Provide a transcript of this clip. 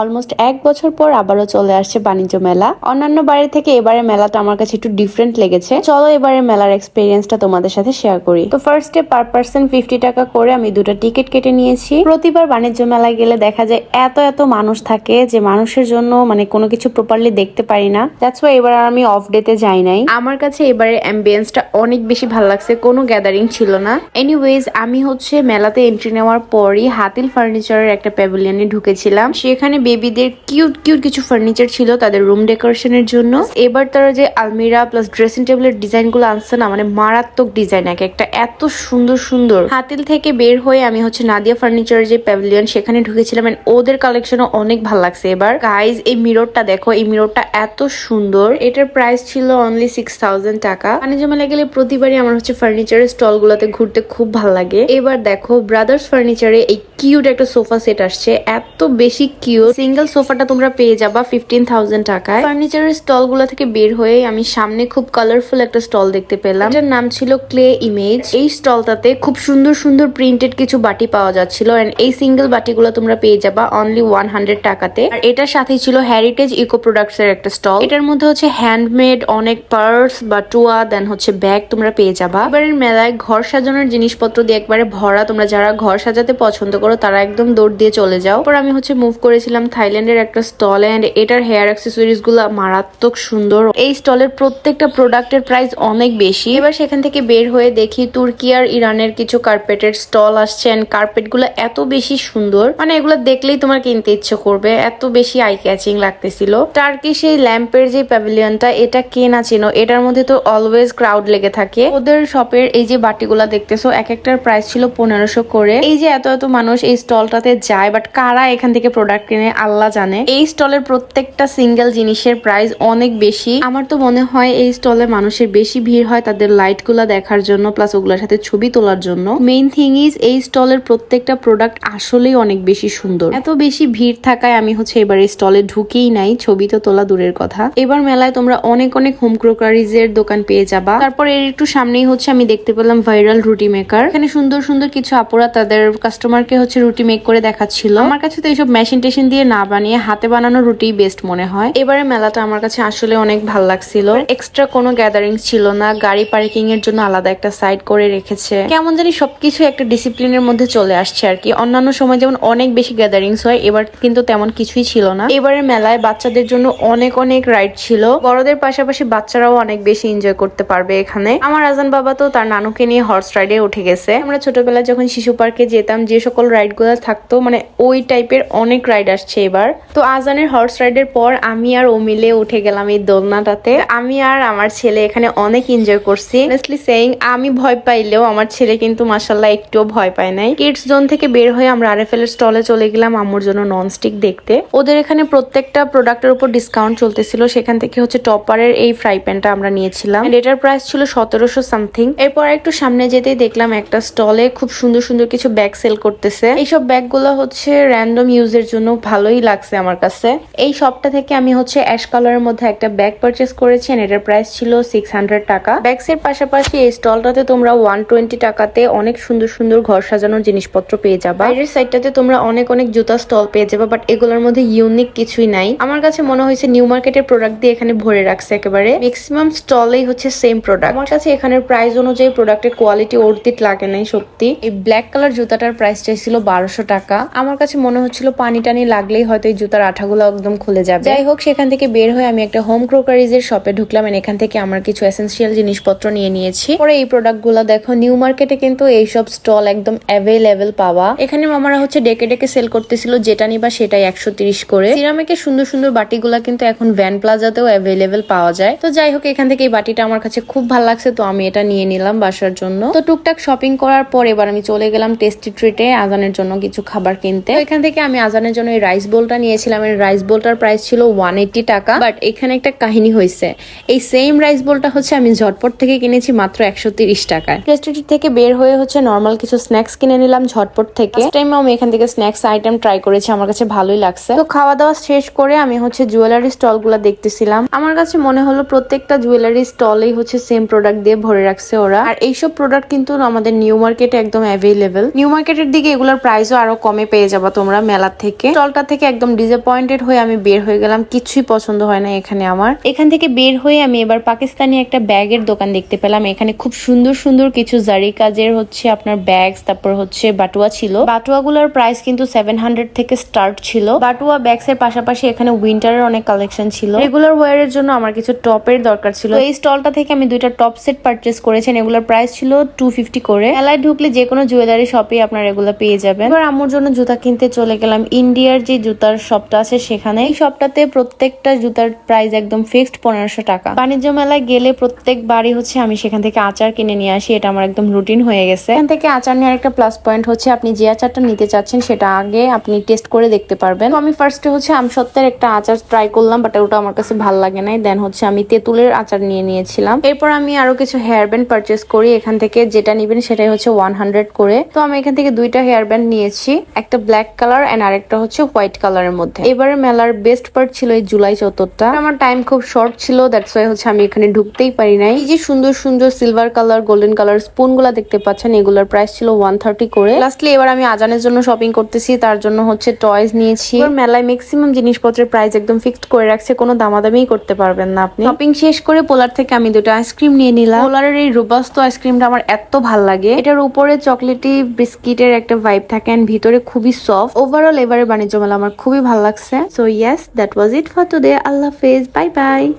Almost এক বছর পর আবারও চলে আসছে বাণিজ্য মেলা। অন্যান্য বাড়ি থেকে এবারে মেলাটা আমার কাছে একটু ডিফারেন্ট লেগেছে। চলো এবারে মেলার এক্সপিরিয়েন্সটা তোমাদের সাথে শেয়ার করি। তো ফার্স্টে পার পার্সন ফিফটি টাকা করে আমি দুটো টিকিট কেটে নিয়েছি। প্রতিবার বাণিজ্য মেলায় গেলে দেখা যায় এত এত মানুষ থাকে যে মানুষের জন্য মানে কোনো কিছু প্রপারলি দেখতে পারি না। দ্যাটস এবার আমি অফ ডেতে যাই নাই। আমার কাছে এবারে অ্যাম্বিয়েন্সটা অনেক বেশি ভালো লাগছে, কোনো গ্যাদারিং ছিল না। এনিওয়েজ আমি হচ্ছে মেলাতে এন্ট্রি নেওয়ার পরই হাতিল ফার্নিচারের একটা প্যাভিলিয়নে ঢুকেছিলাম। সেখানে বেবিদের কিউট কিউট কিছু ফার্নিচার ছিল তাদের রুম ডেকোরেশনের জন্য। এবার তারা যে আলমিরা প্লাস ড্রেসিং টেবিলের ডিজাইনগুলো আনছে না মানে মারাত্মক ডিজাইন এক, একটা এত সুন্দর সুন্দর। হাতিল থেকে বের হয়ে আমি হচ্ছে নাদিয়া ফার্নিচারের যে প্যাভিলিয়ন সেখানে ঢুকেছিলাম ওদের কালেকশনও অনেক ভালো লাগছে এবার। গাইজ এই মিররটা দেখো, এই মিররটা এত সুন্দর। এটার প্রাইস ছিল অনলি সিক্স থাউজেন্ড টাকা। বাণিজ্য মেলা গেলে প্রতিবারই আমার হচ্ছে ফার্নিচারের স্টল গুলোতে ঘুরতে খুব ভালো লাগে। এবার দেখো ব্রাদার্স ফার্নিচারে এই কিউট একটা সোফা সেট আসছে। এত বেশি কিউট সিঙ্গেল সোফাটা তোমরা পেয়ে যাবা ফিফটিন থাউজেন্ড টাকায়। ফার্নিচারের স্টলগুলো থেকে বের হয়ে আমি সামনে খুব কালারফুল একটা স্টল দেখতে পেলাম। এটার নাম ছিল ক্লে ইমেজ এই স্টলটাতে খুব সুন্দর সুন্দর প্রিন্টেড কিছু বাটি পাওয়া যাচ্ছিল এন্ড এই সিঙ্গেল বাটিগুলো তোমরা পেয়ে যাবা অনলি ওয়ান হান্ড্রেড টাকাতে। আর এটার সাথেই ছিল হেরিটেজ ইকো প্রোডাক্টস এর একটা স্টল। এটার মধ্যে হচ্ছে হ্যান্ডমেড অনেক পার্স বা টুয়া দেন হচ্ছে ব্যাগ তোমরা পেয়ে যাবা। এবারের মেলায় ঘর সাজানোর জিনিসপত্র দিয়ে একবারে ভরা। তোমরা যারা ঘর সাজাতে পছন্দ করো, তারা একদম দৌড় দিয়ে চলে যাও। পর আমি হচ্ছে মুভ করেছিলাম থাইল্যান্ডের একটা স্টল এন্ড এটার হেয়ার অ্যাক্সেসরিজগুলো মারাত্মক সুন্দর। এই স্টলের প্রত্যেকটা প্রোডাক্টের প্রাইস অনেক বেশি। এবার সেখান থেকে বের হয়ে দেখি তুর্কি আর ইরানের কিছু কার্পেটের স্টল আসছে এন্ড কার্পেটগুলো এত বেশি সুন্দর। মানে এগুলো দেখলেই তোমার কিনতে ইচ্ছে করবে। এত বেশি আই ক্যাচিং লাগতেছিল। টার্কিশ এই ল্যাম্পের যে প্যাভিলিয়নটা এটা কে না চিনো? এটার মধ্যে তো অলওয়েজ ক্রাউড লেগে থাকে। ওদের শপের এই যে বাটিগুলা দেখতেছো এক একটার প্রাইস ছিল পনেরোশো করে। এই যে এত এত মানুষ এই স্টলটাতে যায় বাট কারা এখান থেকে প্রোডাক্ট কিনে আল্লাহ জানে। এই স্টলের প্রত্যেকটা সিঙ্গেল জিনিসের প্রাইস অনেক বেশি। আমার তো মনে হয় এই স্টলে মানুষের বেশি ভিড় হয় তাদের লাইটগুলা দেখার জন্য প্লাস ওগুলোর সাথে ছবি তোলার জন্য। মেইন থিং ইজ এই স্টলের প্রত্যেকটা প্রোডাক্ট আসলেই অনেক বেশি সুন্দর। এত বেশি ভিড় থাকায় আমি হচ্ছে এবার এই স্টলে ঢুকেই নাই, ছবি তো তোলা দূরের কথা। এবার মেলায় তোমরা অনেক অনেক হোম ক্রোকারিজ এর দোকান পেয়ে যাবা। তারপর এর একটু সামনেই হচ্ছে আমি দেখতে পেলাম ভাইরাল রুটি মেকার এখানে সুন্দর সুন্দর কিছু আপুরা তাদের কাস্টমারকে হচ্ছে রুটি মেক করে দেখাচ্ছিল। আমার কাছে তো এইসব মেশিন টেশিন দিয়ে না বানিয়ে হাতে বানানো রুটি বেস্ট মনে হয়। এবারে মেলাটা আমার কাছে আসলে অনেক ভালো লাগছিল। এক্সট্রা কোনো গ্যাদারিং ছিল না। গাড়ি পার্কিং এর জন্য আলাদা একটা সাইড করে রেখেছে। কেমন জানি সবকিছু একটা ডিসিপ্লিনের মধ্যে চলে আসছে আর কি। অন্যান্য সময় যেমন অনেক বেশি গ্যাদারিংস হয়, এবার কিন্তু তেমন কিছুই ছিল না। এবারে মেলায় বাচ্চাদের জন্য অনেক অনেক রাইড ছিল। বড়দের পাশাপাশি বাচ্চারাও অনেক বেশি এনজয় করতে পারবে এখানে। আমার আজান বাবা তো তার নানুকে নিয়ে হর্স রাইডে উঠে গেছে। আমরা ছোটবেলায় যখন শিশু পার্কে যেতাম, যে সকল রাইডগুলো থাকতো মানে ওই টাইপের অনেক রাইড আসছে এবার। তো আজানের হর্স রাইডের পর আমি আর ও মিলে উঠে গেলাম এই দোলনাটাতে। আমি আর আমার ছেলে এখানে অনেক এনজয় করছি। সেইং আমি ভয় পাইলেও আমার ছেলে কিন্তু মাসাল্লাহ একটুও ভয় পায় নাই। কিডস জোন থেকে বের হয়ে আমরা আরএফএল এর স্টলে চলে গেলাম আম্মুর জন্য ননস্টিক দেখতে। ওদের এখানে প্রত্যেকটা প্রোডাক্টের উপর ডিসকাউন্ট চলতেছিল। সেখান থেকে হচ্ছে টপারের এই ফ্রাই প্যানটা আমরা নিয়েছিলাম। এটার প্রাইস ছিল সতেরোশো সামথিং এরপর একটু সামনে যেতেই দেখলাম একটা স্টলে খুব সুন্দর সুন্দর কিছু ব্যাগ সেল করতেছে। এইসব ব্যাগগুলো হচ্ছে র্যান্ডম ইউজের জন্য ভালোই লাগছে আমার কাছে। এই শপটা থেকে আমি হচ্ছে অ্যাশ কালারের মধ্যে একটা ব্যাগ পারচেস করেছি এটার প্রাইস ছিল সিক্স হান্ড্রেড টাকা। ব্যাগস এর পাশাপাশি এই স্টলটাতে তোমরা ওয়ান টোয়েন্টি টাকাতে অনেক সুন্দর সুন্দর ঘর সাজানোর জিনিসপত্র পেয়ে যাবা। বাইরের সাইডটাতে তোমরা অনেক অনেক জুতা স্টল পেয়ে যাবা বাট এগুলোর মধ্যে ইউনিক কিছুই নাই। আমার কাছে মনে হয়েছে নিউ মার্কেটের প্রোডাক্ট দিয়ে এখানে ভরে রাখছে একেবারে। ম্যাক্সিমাম স্টলেই হচ্ছে সেম প্রোডাক্ট আমার কাছে এখানের প্রাইস অনুযায়ী প্রোডাক্টের কোয়ালিটি অর্থিত লাগে নাই, সত্যি। এই ব্ল্যাক কালার জুতাটার প্রাইস চাইছিল বারোশো টাকা। আমার কাছে মনে হচ্ছিল পানি টানি লাগলেই হয়তো এই জুতার আঠাগুলো একদম খুলে যাবে। যাই হোক, সেখান থেকে বের হয়ে আমি একটা হোম ক্রোকারিজ এর শপে ঢুকলাম এখান থেকে আমার কিছু এসেন্সিয়াল জিনিসপত্র নিয়ে নিয়েছি। পরে এই প্রোডাক্টগুলো দেখো নিউ মার্কেটে কিন্তু এইসব স্টল একদম অ্যাভেলেবেল পাওয়া। এখানে মামারা হচ্ছে ডেকে ডেকে সেল করতেছিল, যেটা নিবা সেটাই একশো করে। সিরামিকের সুন্দর সুন্দর বাটিগুলা কিন্তু এখন ভ্যান প্লাজাতেও অ্যাভেলেবেল পাওয়া যায়। তো যাই হোক, এখান থেকে এই বাটিটা আমার কাছে খুব ভালো লাগছে, তো আমি এটা নিয়ে নিলাম বাসার জন্য। তো টুকটাক শপিং করার পর এবার আমি চলে গেলাম টেস্টি ট্রিটে আজানের জন্য কিছু খাবার কিনতে। এখান থেকে আমি আজানের জন্য এই রাইস বোলটা নিয়েছিলাম। রাইস বোলটার প্রাইস ছিল ওয়ান এইটি টাকা। বাট এখানে একটা কাহিনী হয়েছে এই সেম রাইস বোলটা হচ্ছে আমি ঝটপট থেকে কিনেছি মাত্র একশো তিরিশ টাকায়। টেস্টি থেকে বের হয়ে হচ্ছে নর্মাল কিছু স্ন্যাক্স কিনে নিলাম ঝটপট থেকে। আমি এখান থেকে স্ন্যাক্স আইটেম ট্রাই করেছি, আমার কাছে ভালোই লাগছে। তো খাওয়া দাওয়া শেষ করে আমি হচ্ছে জুয়েলারি স্টলগুলা দেখতেছিলাম। আমার কাছে মনে হলো প্রত্যেকটা জুয়েলারি স্টলেই হচ্ছে সেম প্রোডাক্ট দিয়ে ভরে রাখছে ওরা। আর এইসব প্রোডাক্ট কিন্তু আমাদের নিউ মার্কেটে একদম অ্যাভেলেবেল নিউ মার্কেটের দিকে এগুলোর প্রাইসও আরও কমে পেয়ে যাবা তোমরা মেলার থেকে। স্টলটা থেকে একদম ডিসঅ্যাপয়েন্টেড হয়ে আমি বের হয়ে গেলাম। কিছুই পছন্দ হয় না এখানে আমার। এখান থেকে বের হয়ে আমি এবার পাকিস্তানি একটা ব্যাগের দোকান দেখতে পেলাম। এখানে খুব সুন্দর সুন্দর কিছু জারি কাজের হচ্ছে আপনার ব্যাগস তারপর হচ্ছে বাটুয়া ছিল। বাটুয়াগুলোর প্রাইস কিন্তু সেভেন হান্ড্রেড থেকে স্টার্ট ছিল। বাটুয়া ব্যাগস এর পাশাপাশি এখানে উইন্টারের অনেক কালেকশন ছিল। রেগুলার ওয়ারের জন্য আমার কিছু টপের দরকার ছিল। এই স্টলটা থেকে আমি দুইটা টপ সেট পারচেস করেছেন এগুলোর প্রাইস ছিল টু ফিফটি করে। মেলায় ঢুকলে যে কোনো জুয়েলারি শপে আপনার এগুলো পেয়ে যাবেন। এবার আম্মুর জন্য জুতা কিনতে চলে গেলাম। ইন্ডিয়ার যে জুতার শপটা আছে সেখানে। এই শপটাতে প্রত্যেকটা জুতার প্রাইস একদম ফিক্সড পনেরোশো টাকা। বাণিজ্য মেলায় গেলে প্রত্যেকবারই হচ্ছে আমি সেখান থেকে আচার কিনে নিয়ে আসি, এটা আমার একদম রুটিন হয়ে গেছে। এখান থেকে আচার নেওয়ার একটা প্লাস পয়েন্ট হচ্ছে আপনি যে আচারটা নিতে চাচ্ছেন সেটা আগে আপনি টেস্ট করে দেখতে পারবেন। তো আমি ফার্স্টে হচ্ছে আমসত্ত্বের একটা আচার ট্রাই করলাম বাট ওটা আমার কাছে ভালো লাগে নাই। দেন হচ্ছে আমি তেঁতুলের আচার নিয়ে নিয়েছিলাম। এরপর আমি আরও কিছু হেয়ার ব্যান্ড পারচেস করি। এখান থেকে যেটা নিবেন সেটাই হচ্ছে ওয়ান হান্ড্রেড করে। তো আমি এখান থেকে দুইটা হেয়ার ব্যান্ড নিয়েছি, একটা ব্ল্যাক কালার এন্ড আরেকটা হচ্ছে হোয়াইট কালারের মধ্যে। এবারে মেলার বেস্ট পার্ট ছিল এই জুলাই চতুর্থটা আমার টাইম খুব শর্ট ছিল দ্যাটস ওয়াই হচ্ছে আমি এখানে ঢুকতেই পারি নাই। এই যে সুন্দর সুন্দর সিলভার কালার গোল্ডেন কালার স্পুনগুলা দেখতে পাচ্ছেন, এগুলোর প্রাইস ছিল ওয়ান থার্টি করে। লাস্টলি এবার আমি আজানের জন্য শপিং করতেছি, তার জন্য হচ্ছে টয়স নিয়েছি। মেলায় ম্যাক্সিমাম জিনিসপত্রের প্রাইস একদম ফিক্সড করে রাখছে, কোনো দামাদামি করতে পারবেন না আপনি। শপিং শেষ করে পোলার থেকে আমি দুটো আইসক্রিম নিয়ে নিলাম। পোলারের এই রোবাস্ত আইসক্রিমটা আমার এত ভালো লাগে। এটার উপরে চকলেটি বিস্কিটের একটা ভাইব থাকে and ভিতরে খুবই সফট ওভারঅল এবারে বাণিজ্য আমার খুবই ভালো লাগছে। So yes that was it for today আল্লাহ হাফেজ। Bye bye